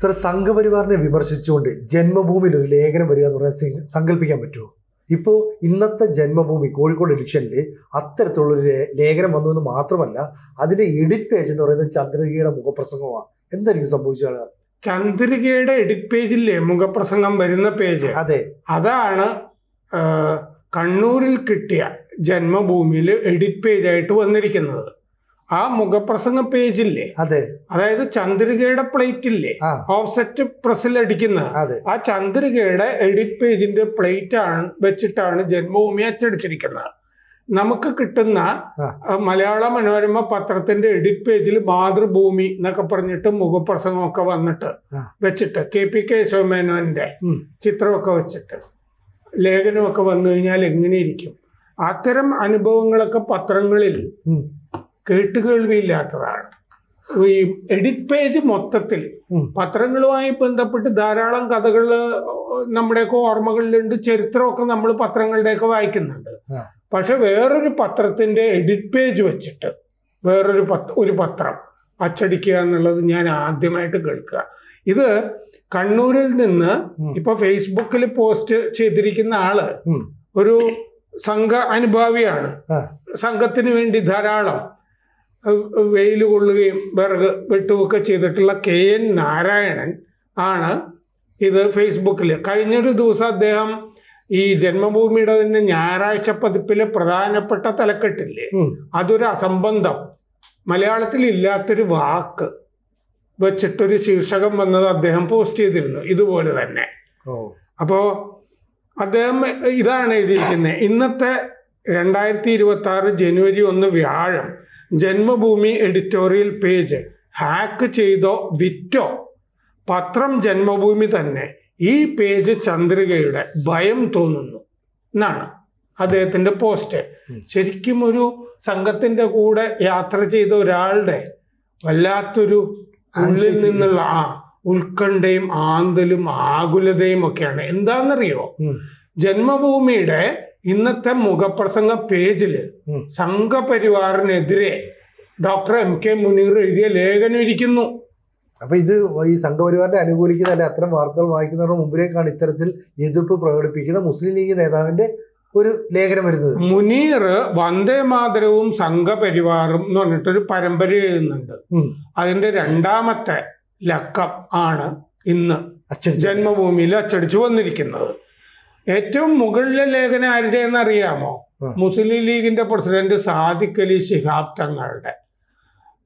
Sir സംഘപരിവാറിനെ വിമർശിച്ചുകൊണ്ട് ജന്മഭൂമിയിൽ ഒരു ലേഖനം വരിക എന്ന് പറഞ്ഞാൽ സങ്കല്പിക്കാൻ പറ്റുമോ? ഇപ്പോൾ ഇന്നത്തെ ജന്മഭൂമി കോഴിക്കോട് എഡിഷനിൽ അത്തരത്തിലുള്ളൊരു ലേഖനം വന്നു എന്ന് മാത്രമല്ല അതിന്റെ എഡിറ്റ് പേജ് എന്ന് പറയുന്നത് ചന്ദ്രികയുടെ മുഖപ്രസംഗമാണ്. എന്തായിരിക്കും സംഭവിച്ചത് ചന്ദ്രികയുടെ എഡിറ്റ് പേജില്ലേ? മുഖപ്രസംഗം വരുന്ന പേജ്. അതെ. അതാണ് കണ്ണൂരിൽ കിട്ടിയ ജന്മഭൂമിയിൽ എഡിറ്റ് പേജായിട്ട് വന്നിരിക്കുന്നത്. ആ മുഖപ്രസംഗ പേജില്ലേ? അതെ. അതായത് ചന്ദ്രികയുടെ പ്ലേറ്റ് ഇല്ലേ? ഓഫ്സെറ്റ് പ്രസ്സിൽ അടിക്കുന്ന. ആ ചന്ദ്രികയുടെ എഡിറ്റ് പേജിന്റെ പ്ലേറ്റ് ആണ് വെച്ചിട്ടാണ് ജന്മഭൂമി അച്ചടിച്ചിരിക്കുന്നത്. നമുക്ക് കിട്ടുന്ന മലയാള മനോരമ പത്രത്തിന്റെ എഡിറ്റ് പേജിൽ മാതൃഭൂമി എന്നൊക്കെ പറഞ്ഞിട്ട് മുഖപ്രസംഗമൊക്കെ വന്നിട്ട് വെച്ചിട്ട് കെ പി കേശവമേനോന്റെ. ചിത്രമൊക്കെ വെച്ചിട്ട് ലേഖനമൊക്കെ വന്നു കഴിഞ്ഞാൽ എങ്ങനെയിരിക്കും അത്തരം അനുഭവങ്ങളൊക്കെ പത്രങ്ങളിൽ. കേട്ടുകേൾവിയില്ലാത്തതാണ്. ഈ എഡിറ്റ് പേജ് മൊത്തത്തിൽ പത്രങ്ങളുമായി ബന്ധപ്പെട്ട് ധാരാളം കഥകൾ നമ്മുടെയൊക്കെ ഓർമ്മകളിലുണ്ട് ചരിത്രമൊക്കെ നമ്മൾ പത്രങ്ങളുടെയൊക്കെ വായിക്കുന്നുണ്ട്. പക്ഷെ വേറൊരു പത്രത്തിന്റെ എഡിറ്റ് പേജ് വെച്ചിട്ട് വേറൊരു പത്ര ഒരു പത്രം അച്ചടിക്കുക എന്നുള്ളത് ഞാൻ ആദ്യമായിട്ട് കേൾക്കുക. ഇത് കണ്ണൂരിൽ നിന്ന്. ഇപ്പൊ ഫേസ്ബുക്കിൽ പോസ്റ്റ് ചെയ്തിരിക്കുന്ന ആൾ ഒരു സംഘ അനുഭാവിയാണ്. സംഘത്തിന് വേണ്ടി ധാരാളം വെയിൽ കൊള്ളുകയും വിറക് വെട്ടുമൊക്കെ ചെയ്തിട്ടുള്ള കെ എൻ നാരായണൻ ആണ് ഇത് ഫേസ്ബുക്കിൽ കഴിഞ്ഞൊരു ദിവസം അദ്ദേഹം ഈ ജന്മഭൂമിയുടെ തന്നെ ഞായറാഴ്ച പതിപ്പിലെ പ്രധാനപ്പെട്ട തലക്കെട്ടില്ലേ. അതൊരു അസംബന്ധം. മലയാളത്തിൽ ഇല്ലാത്തൊരു വാക്ക് വെച്ചിട്ടൊരു ശീർഷകം വന്നത് അദ്ദേഹം പോസ്റ്റ് ചെയ്തിരുന്നു. ഇതുപോലെ തന്നെ. അപ്പോ അപ്പോൾ അദ്ദേഹം ഇതാണ് എഴുതിയിരിക്കുന്നത് ഇന്നത്തെ രണ്ടായിരത്തി ഇരുപത്തി ആറ് ജനുവരി ഒന്ന് വ്യാഴം ജന്മഭൂമി എഡിറ്റോറിയൽ പേജ് ഹാക്ക് ചെയ്തോ വിറ്റോ? പത്രം ജന്മഭൂമി തന്നെ. ഈ പേജ് ചന്ദ്രികയുടെ ഭയം തോന്നുന്നു. എന്നാണ് അദ്ദേഹത്തിന്റെ പോസ്റ്റ് ശരിക്കും ഒരു സംഘത്തിന്റെ കൂടെ യാത്ര ചെയ്ത ഒരാളുടെ വല്ലാത്തൊരു ഉള്ളിൽ നിന്നുള്ള ആ ഉത്കണ്ഠയും ആന്തലും ആകുലതയും ഒക്കെയാണ്. എന്താണെന്നറിയോ. ജന്മഭൂമിയുടെ ഇന്നത്തെ മുഖപ്രസംഗ പേജിൽ സംഘപരിവാറിനെതിരെ ഡോക്ടർ എം കെ മുനീർ എഴുതിയ ലേഖനം ഇരിക്കുന്നു. അപ്പൊ ഇത് ഈ സംഘപരിവാറിനെ അനുകൂലിക്കുന്ന അല്ലെ അത്തരം വാർത്തകൾ വായിക്കുന്നവരുടെ മുമ്പിലേക്കാണ് ഇത്തരത്തിൽ എതിർപ്പ് പ്രകടിപ്പിക്കുന്ന മുസ്ലിം ലീഗ് നേതാവിന്റെ ഒരു ലേഖനം വരുന്നത്. മുനീർ വന്ദേ മാതരവും സംഘപരിവാറും എന്ന് പറഞ്ഞിട്ടൊരു പരമ്പര എഴുതുന്നുണ്ട്. അതിന്റെ രണ്ടാമത്തെ ലക്കം ആണ് ഇന്ന് ജന്മഭൂമിയിൽ അച്ചടിച്ചു വന്നിരിക്കുന്നത്. ഏറ്റവും മുകളിലെ ലേഖനം ആരുടെയെന്ന് അറിയാമോ ആ. മുസ്ലിം ലീഗിന്റെ പ്രസിഡന്റ് സാദിഖ് അലി ശിഹാബ് തങ്ങളുടെ.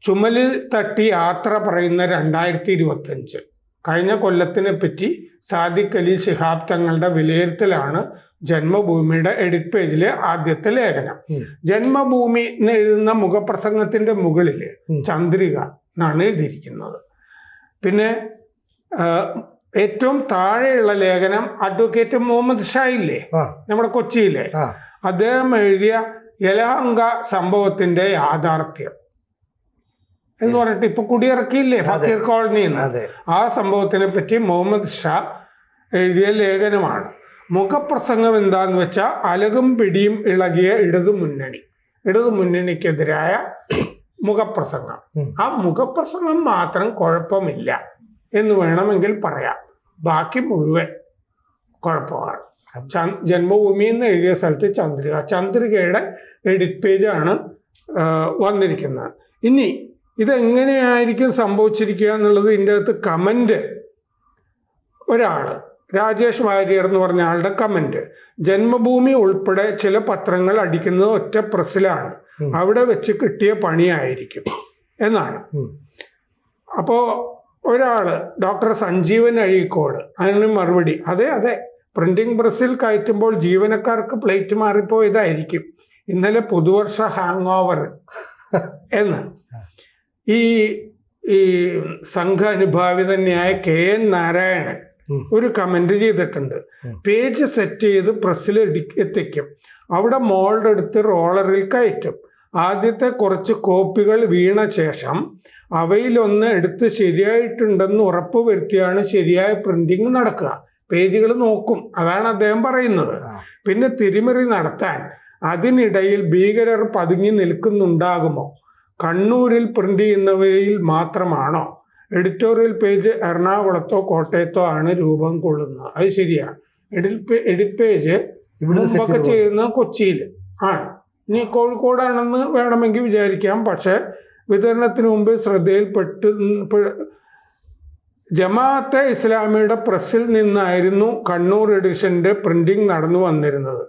ചുമലിൽ തട്ടി യാത്ര പറയുന്ന രണ്ടായിരത്തി ഇരുപത്തഞ്ച് കഴിഞ്ഞ കൊല്ലത്തിനെ പറ്റി സാദിഖ് അലി ശിഹാബ് തങ്ങളുടെ വിലയിരുത്തലാണ് ജന്മഭൂമിയുടെ എഡിറ്റ് പേജിലെ ആദ്യത്തെ ലേഖനം. ജന്മഭൂമി എന്ന് എഴുതുന്ന മുഖപ്രസംഗത്തിന്റെ മുകളിൽ ചന്ദ്രിക എന്നാണ് എഴുതിയിരിക്കുന്നത്. പിന്നെ ഏറ്റവും താഴെയുള്ള ലേഖനം അഡ്വക്കേറ്റ് മുഹമ്മദ് ഷാ ഇല്ലേ? നമ്മുടെ കൊച്ചിയിലെ. അദ്ദേഹം എഴുതിയ യലഹങ്ക സംഭവത്തിന്റെ യാഥാർത്ഥ്യം എന്ന് പറഞ്ഞിട്ട് ഇപ്പൊ കുടിയിറക്കിയില്ലേ? ഫക്കീർ കോളനിയിൽ ആ സംഭവത്തിനെ പറ്റി മുഹമ്മദ് ഷാ എഴുതിയ ലേഖനമാണ്. മുഖപ്രസംഗം എന്താന്ന് വെച്ചാൽ അലകും പിടിയും ഇളകിയ ഇടതു മുന്നണി. ഇടതു മുന്നണിക്കെതിരായ മുഖപ്രസംഗം. ആ മുഖപ്രസംഗം മാത്രം കുഴപ്പമില്ല. എന്ന് വേണമെങ്കിൽ പറയാം. ബാക്കി മുഴുവൻ കുഴപ്പമാണ്. ജന്മഭൂമി എന്ന് എഴുതിയ സ്ഥലത്ത് ചന്ദ്രിക. ചന്ദ്രികയുടെ എഡിറ്റ് പേജാണ് വന്നിരിക്കുന്നത്. ഇനി ഇതെങ്ങനെയായിരിക്കും സംഭവിച്ചിരിക്കുക എന്നുള്ളത് ഇതിന്റെ അകത്ത് കമന്റ് ഒരാൾ രാജേഷ് വാര്യർ എന്ന് പറഞ്ഞ ആളുടെ കമന്റ് ജന്മഭൂമി ഉൾപ്പെടെ ചില പത്രങ്ങൾ അടിക്കുന്നത് ഒറ്റ പ്രസ്സിലാണ്. അവിടെ വെച്ച് കിട്ടിയ പണിയായിരിക്കും. എന്നാണ്. അപ്പോൾ ഒരാൾ ഡോക്ടർ സഞ്ജീവൻ അഴീക്കോട്. അതിന് മറുപടി അതെ അതെ പ്രിന്റിംഗ് പ്രസ്സിൽ കയറ്റുമ്പോൾ ജീവനക്കാർക്ക് പ്ലേറ്റ് മാറിപ്പോയതായിരിക്കും. ഇന്നലെ പുതുവർഷ ഹാങ് ഓവർ എന്ന്. ഈ ഈ സംഘ അനുഭാവി തന്നെയായ കെ എൻ നാരായണൻ ഒരു കമന്റ് ചെയ്തിട്ടുണ്ട്. പേജ് സെറ്റ് ചെയ്ത് പ്രസ്സിൽ എത്തിക്കും. അവിടെ മോൾഡ് എടുത്ത് റോളറിൽ കയറ്റും. ആദ്യത്തെ കുറച്ച് കോപ്പികൾ വീണ ശേഷം അവയിലൊന്ന് എടുത്ത് ശരിയായിട്ടുണ്ടെന്ന് ഉറപ്പ് വരുത്തിയാണ് ശരിയായ പ്രിന്റിംഗ് നടക്കുക. പേജുകൾ നോക്കും. അതാണ് അദ്ദേഹം പറയുന്നത്. പിന്നെ തിരിമറി നടത്താൻ അതിനിടയിൽ ഭീകരർ പതുങ്ങി നിൽക്കുന്നുണ്ടാകുമോ? കണ്ണൂരിൽ പ്രിന്റ് ചെയ്യുന്നവയിൽ മാത്രമാണോ? എഡിറ്റോറിയൽ പേജ് എറണാകുളത്തോ കോട്ടയത്തോ ആണ് രൂപം കൊള്ളുന്നത്. അത് ശരിയാണ് എഡിറ്റ് എഡിറ്റ് പേജ് ഇവിടെ മുമ്പൊക്കെ ചെയ്യുന്നത് കൊച്ചിയിൽ ആണ്. ഇനി കോഴിക്കോടാണെന്ന് വേണമെങ്കിൽ വിചാരിക്കാം. പക്ഷെ വിതരണത്തിന് മുമ്പ് ശ്രദ്ധയിൽപ്പെട്ട് ജമാഅത്തെ ഇസ്ലാമിയുടെ പ്രസ്സിൽ നിന്നായിരുന്നു കണ്ണൂർ എഡിഷന്റെ പ്രിന്റിംഗ് നടന്നു വന്നിരുന്നത്.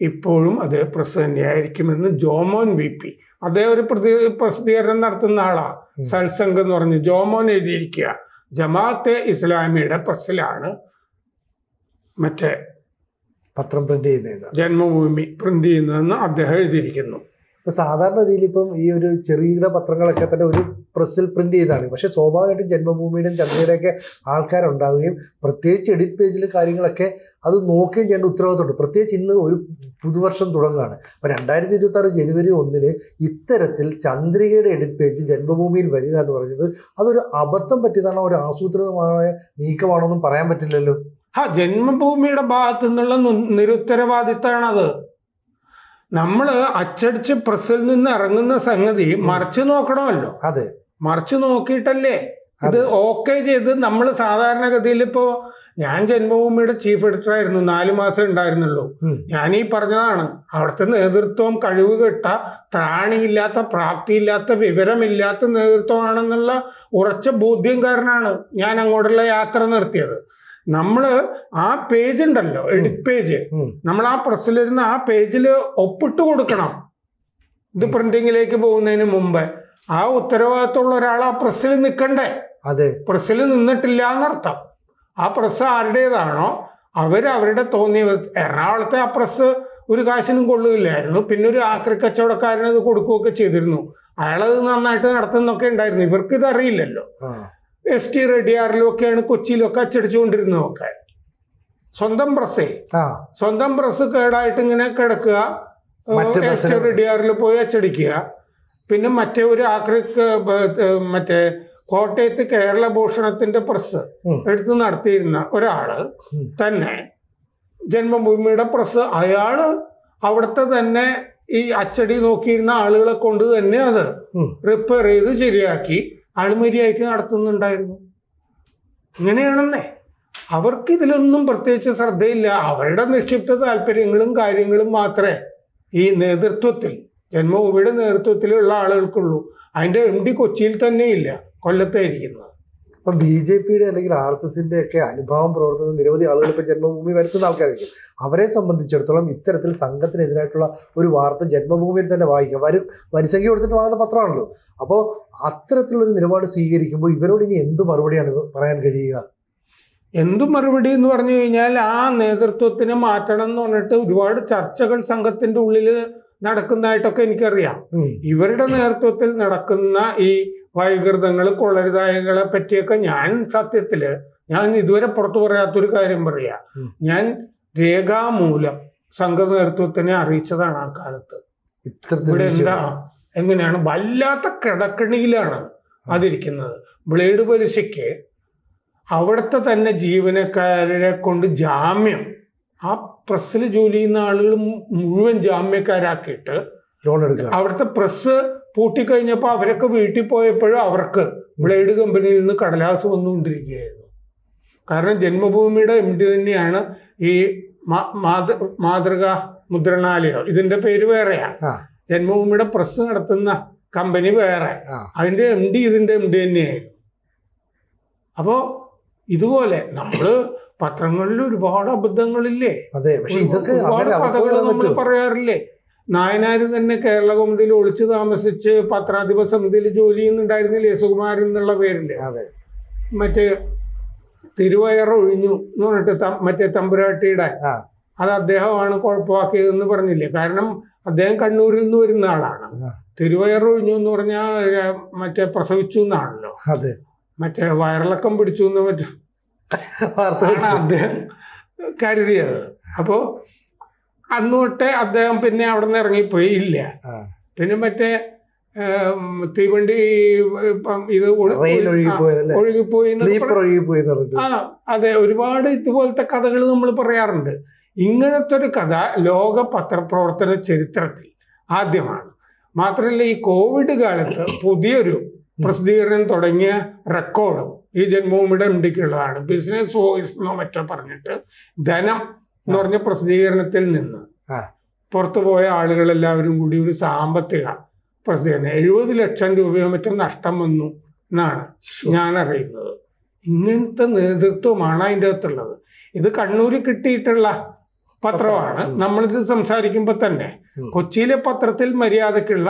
ഇപ്പോഴും അതേ പ്രസ് തന്നെയായിരിക്കുമെന്ന് ജോമോൻ വി പി. അതേ ഒരു പ്രതി പ്രസിദ്ധീകരണം നടത്തുന്ന ആളാ. സത്സംഗ് എന്ന് പറഞ്ഞ് ജോമോൻ എഴുതിയിരിക്കുക. ജമാഅത്തെ ഇസ്ലാമിയുടെ പ്രസ്സിലാണ് മറ്റേ പത്രം പ്രിന്റ് ചെയ്യുന്നത്. ജന്മഭൂമി പ്രിന്റ് ചെയ്യുന്നതെന്ന് അദ്ദേഹം എഴുതിയിരിക്കുന്നു. ഇപ്പൊ സാധാരണ രീതിയിൽ ഇപ്പം ഈ ഒരു ചെറുകിട പത്രങ്ങളൊക്കെ തന്നെ ഒരു പ്രസ്സിൽ പ്രിന്റ് ചെയ്താണ്. പക്ഷെ സ്വാഭാവികമായിട്ടും ജന്മഭൂമിയുടെയും ചന്ദ്രയുടെയൊക്കെ ആൾക്കാരുണ്ടാവുകയും പ്രത്യേകിച്ച് എഡിറ്റ് പേജിൽ കാര്യങ്ങളൊക്കെ അത് നോക്കുകയും ചെയ്യേണ്ട ഉത്തരവാദിത്തമുണ്ട്. പ്രത്യേകിച്ച് ഇന്ന് ഒരു പുതുവർഷം തുടങ്ങുകയാണ്. അപ്പം രണ്ടായിരത്തി ഇരുപത്തി ആറ് ജനുവരി ഒന്നിന് ഇത്തരത്തിൽ ചന്ദ്രികയുടെ എഡിറ്റ് പേജ് ജന്മഭൂമിയിൽ വരിക എന്ന് പറയുന്നത് അതൊരു അബദ്ധം പറ്റിയതാണോ ഒരു ആസൂത്രിതമായ നീക്കമാണോ എന്നും പറയാൻ പറ്റില്ലല്ലോ. ആ ജന്മഭൂമിയുടെ ഭാഗത്തു നിന്നുള്ള നിരുത്തരവാദിത്തമാണത്. നമ്മൾ അച്ചടിച്ച് പ്രസിൽ നിന്ന് ഇറങ്ങുന്ന സംഗതി മറിച്ചു നോക്കണമല്ലോ. അതെ. മറിച്ചു നോക്കിയിട്ടല്ലേ? ഇത് അതെ. ഓക്കെ ചെയ്ത് നമ്മൾ സാധാരണഗതിയിൽ ഇപ്പോ ഞാൻ ജന്മഭൂമിയുടെ ചീഫ് എഡിറ്റർ ആയിരുന്നു നാല് മാസം ഉണ്ടായിരുന്നുള്ളൂ. ഞാൻ ഈ പറഞ്ഞതാണ്. അവിടുത്തെ നേതൃത്വം കഴിവ് കെട്ട ത്രാണിയില്ലാത്ത പ്രാപ്തിയില്ലാത്ത വിവരമില്ലാത്ത നേതൃത്വമാണെന്നുള്ള ഉറച്ച ബോധ്യം കാരനാണ് ഞാൻ അങ്ങോട്ടുള്ള യാത്ര നിർത്തിയത്. നമ്മൾ ആ പേജ് ഉണ്ടല്ലോ എഡിറ്റ് പേജ് നമ്മൾ ആ പ്രസ്സിലിരുന്ന് ആ പേജിൽ ഒപ്പിട്ട് കൊടുക്കണം. ഇത് പ്രിന്റിങ്ങിലേക്ക് പോകുന്നതിന് മുമ്പ്. ആ ഉത്തരവാദിത്തമുള്ള ഒരാൾ ആ പ്രസ്സിൽ നിൽക്കണ്ടേ അതെ. പ്രസ്സിൽ നിന്നിട്ടില്ല എന്നർത്ഥം ആ പ്രസ് ആരുടേതാണോ? അവർ അവരുടെ തോന്നിയ എറണാകുളത്തെ ആ പ്രസ് ഒരു കാശിനും കൊള്ളുകയില്ലായിരുന്നു. പിന്നെ ഒരു ആക്രി കച്ചവടക്കാരനത് കൊടുക്കുകയൊക്കെ ചെയ്തിരുന്നു. അയാളത് നന്നായിട്ട് നടത്തുന്നൊക്കെ ഉണ്ടായിരുന്നു. ഇവർക്ക് ഇത് അറിയില്ലല്ലോ എസ് ടി റെഡിയാറിലും ഒക്കെയാണ് കൊച്ചിയിലൊക്കെ അച്ചടിച്ചുകൊണ്ടിരുന്നതൊക്കെ സ്വന്തം പ്രസ്സേ സ്വന്തം പ്രസ് കേടായിട്ട് ഇങ്ങനെ കിടക്കുക. എസ് ടി റെഡിയാറിൽ പോയി അച്ചടിക്കുക. പിന്നെ മറ്റേ ഒരു ആക്രി മറ്റേ കോട്ടയത്ത് കേരള ഭൂഷണത്തിന്റെ പ്രസ്. എടുത്ത് നടത്തിയിരുന്ന ഒരാൾ തന്നെ ജന്മഭൂമിയുടെ പ്രസ് അയാൾ അവിടുത്തെ തന്നെ ഈ അച്ചടി നോക്കിയിരുന്ന ആളുകളെ കൊണ്ട് തന്നെ അത് റിപ്പയർ ചെയ്ത് ശരിയാക്കി. അഴിമതിയാക്കി നടത്തുന്നുണ്ടായിരുന്നു. ഇങ്ങനെയാണെന്നേ. അവർക്ക് ഇതിലൊന്നും പ്രത്യേകിച്ച് ശ്രദ്ധയില്ല. അവരുടെ നിക്ഷിപ്ത താല്പര്യങ്ങളും കാര്യങ്ങളും മാത്രമേ ഈ നേതൃത്വത്തിൽ ജന്മഭൂമിയുടെ നേതൃത്വത്തിലുള്ള ആളുകൾക്കുള്ളൂ. അതിന്റെ എം ഡി കൊച്ചിയിൽ തന്നെയില്ല. കൊല്ലത്തായിരിക്കുന്നത്. ഇപ്പൊ ബി ജെ പിയുടെ അല്ലെങ്കിൽ ആർ എസ് എസിന്റെ ഒക്കെ അനുഭാവം പ്രവർത്തനം നിരവധി ആളുകൾ ഇപ്പൊ ജന്മഭൂമി വരുത്തുന്ന ആൾക്കാരായിരിക്കും. അവരെ സംബന്ധിച്ചിടത്തോളം ഇത്തരത്തിൽ സംഘത്തിനെതിരായിട്ടുള്ള ഒരു വാർത്ത ജന്മഭൂമിയിൽ തന്നെ വായിക്കാം. വരും വരിസംഖ്യ കൊടുത്തിട്ട് വാങ്ങുന്ന പത്രമാണല്ലോ. അപ്പോൾ അത്തരത്തിലുള്ള ഒരു നിലപാട് സ്വീകരിക്കുമ്പോൾ ഇവരോട് ഇനി എന്ത് മറുപടിയാണ് പറയാൻ കഴിയുക? എന്തു മറുപടി എന്ന് പറഞ്ഞു കഴിഞ്ഞാൽ ആ നേതൃത്വത്തിന് മാറ്റണം എന്ന് പറഞ്ഞിട്ട് ഒരുപാട് ചർച്ചകൾ സംഘത്തിന്റെ ഉള്ളിൽ നടക്കുന്നതായിട്ടൊക്കെ എനിക്കറിയാം. ഇവരുടെ നേതൃത്വത്തിൽ നടക്കുന്ന ഈ വൈകൃതങ്ങൾ കൊള്ളരുതായകളെ പറ്റിയൊക്കെ ഞാൻ സത്യത്തിൽ ഞാൻ ഇതുവരെ പുറത്തു പറയാത്തൊരു കാര്യം പറയാ. ഞാൻ രേഖാമൂലം സംഘ നേതൃത്വത്തിനെ അറിയിച്ചതാണ് ആ കാലത്ത്. ഇവിടെ എന്താ? എങ്ങനെയാണ്? വല്ലാത്ത കിടക്കണിയിലാണ് അതിരിക്കുന്നത്. ബ്ലേഡ് പലിശയ്ക്ക് അവിടുത്തെ തന്നെ ജീവനക്കാരെ കൊണ്ട് ജാമ്യം ആ പ്രസ്സിൽ ജോലി ചെയ്യുന്ന ആളുകൾ മുഴുവൻ ജാമ്യക്കാരാക്കിയിട്ട് ലോൺ എടുക്കുക അവിടുത്തെ പ്രസ് പൂട്ടിക്കഴിഞ്ഞപ്പോൾ അവരൊക്കെ വീട്ടിൽ പോയപ്പോഴും അവർക്ക് ബ്ലേഡ് കമ്പനിയിൽ നിന്ന് കടലാസ് വന്നുകൊണ്ടിരിക്കുകയായിരുന്നു. കാരണം ജന്മഭൂമിയുടെ എം ഡി തന്നെയാണ് ഈ മാതൃ മാതൃക മുദ്രണാലയം. ഇതിന്റെ പേര് വേറെയാ. ജന്മഭൂമിയുടെ പ്രസ് നടത്തുന്ന കമ്പനി വേറെ. അതിന്റെ എം ഡി ഇതിന്റെ എം ഡി തന്നെയായിരുന്നു. അപ്പോ ഇതുപോലെ നമ്മൾ പത്രങ്ങളിൽ ഒരുപാട് അബദ്ധങ്ങളില്ലേ? അതെ പക്ഷെ ഇതൊക്കെ ഒരുപാട് കഥകൾ നമ്മൾ പറയാറില്ലേ? നായനാര് തന്നെ കേരള കൗമുദിയിൽ ഒളിച്ചു താമസിച്ച് പത്രാധിപ സമിതിയിൽ ജോലി ചെയ്യുന്നുണ്ടായിരുന്നില്ലേ സുകുമാരൻ എന്നുള്ള പേരിൽ? അതെ. മറ്റേ തിരുവയർ ഒഴിഞ്ഞു എന്ന് പറഞ്ഞിട്ട് മറ്റേ തമ്പുരാട്ടിയുടെ. അത് അദ്ദേഹമാണ് കുഴപ്പമാക്കിയതെന്ന് പറഞ്ഞില്ലേ? കാരണം അദ്ദേഹം കണ്ണൂരിൽ നിന്ന് വരുന്ന ആളാണ്. തിരുവയർ ഒഴിഞ്ഞു എന്ന് പറഞ്ഞാൽ മറ്റേ പ്രസവിച്ചു എന്നാണല്ലോ. അതെ. മറ്റേ വയറിളക്കം പിടിച്ചു എന്ന് മറ്റേ അദ്ദേഹം കരുതിയത്. അപ്പോ അന്ന് തൊട്ടേ അദ്ദേഹം പിന്നെ അവിടെ നിന്ന് ഇറങ്ങിപ്പോയി. ഇല്ല. പിന്നെ മറ്റേ തീവണ്ടി ഇപ്പം ഇത് ഒഴുകിപ്പോയി ആ അതെ ഒരുപാട് ഇതുപോലത്തെ കഥകൾ നമ്മൾ പറയാറുണ്ട്. ഇങ്ങനത്തെ ഒരു കഥ ലോക പത്രപ്രവർത്തന ചരിത്രത്തിൽ ആദ്യമാണ്. മാത്രമല്ല ഈ കോവിഡ് കാലത്ത് പുതിയൊരു പ്രസിദ്ധീകരണം തുടങ്ങിയ റെക്കോർഡും ഈ ജന്മഭൂമിയുടെ എംഡിക്കുള്ളതാണ് ബിസിനസ് വോയിസ് എന്നോ മറ്റോ പറഞ്ഞിട്ട് ധനം എന്ന് പറഞ്ഞ പ്രസിദ്ധീകരണത്തിൽ നിന്ന് പുറത്തുപോയ പുറത്തു പോയ ആളുകളെല്ലാവരും കൂടി ഒരു സാമ്പത്തിക പ്രസിദ്ധീകരണം. എഴുപത് ലക്ഷം രൂപയോ മറ്റും നഷ്ടം വന്നു എന്നാണ് ഞാൻ അറിയുന്നത്. ഇങ്ങനത്തെ നേതൃത്വമാണ് അതിന്റെ അകത്തുള്ളത്. ഇത് കണ്ണൂരിൽ കിട്ടിയിട്ടുള്ള പത്രമാണ്. നമ്മളിത് സംസാരിക്കുമ്പോൾ തന്നെ കൊച്ചിയിലെ പത്രത്തിൽ മര്യാദക്കുള്ള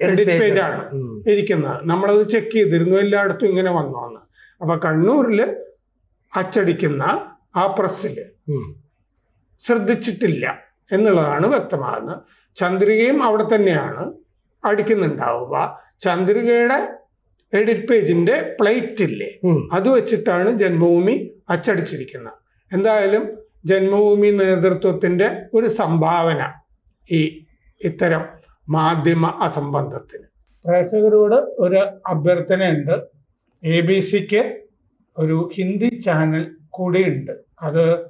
എഡിറ്റ് പേജ് ആണ്. ഉം. ഇരിക്കുന്നത്. നമ്മളത് ചെക്ക് ചെയ്തിരുന്നു. എല്ലായിടത്തും ഇങ്ങനെ വന്നു അപ്പൊ കണ്ണൂരിൽ അച്ചടിക്കുന്ന ആ പ്രസ്സിൽ. ശ്രദ്ധിച്ചിട്ടില്ല എന്നുള്ളതാണ് വ്യക്തമാകുന്നത്. ചന്ദ്രികയും അവിടെ തന്നെയാണ് അടിക്കുന്നുണ്ടാവുക. ചന്ദ്രികയുടെ എഡിറ്റ് പേജിന്റെ പ്ലേറ്റ് ഇല്ലേ. അത് വെച്ചിട്ടാണ് ജന്മഭൂമി അച്ചടിച്ചിരിക്കുന്നത്. എന്തായാലും ജന്മഭൂമി നേതൃത്വത്തിന്റെ ഒരു സംഭാവന ഈ ഇത്തരം മാധ്യമ അസംബന്ധത്തിന്. പ്രേക്ഷകരോട് ഒരു അഭ്യർത്ഥനയുണ്ട്. എ ബി സിക്ക് ഒരു ഹിന്ദി ചാനൽ കൂടിയുണ്ട്. അത്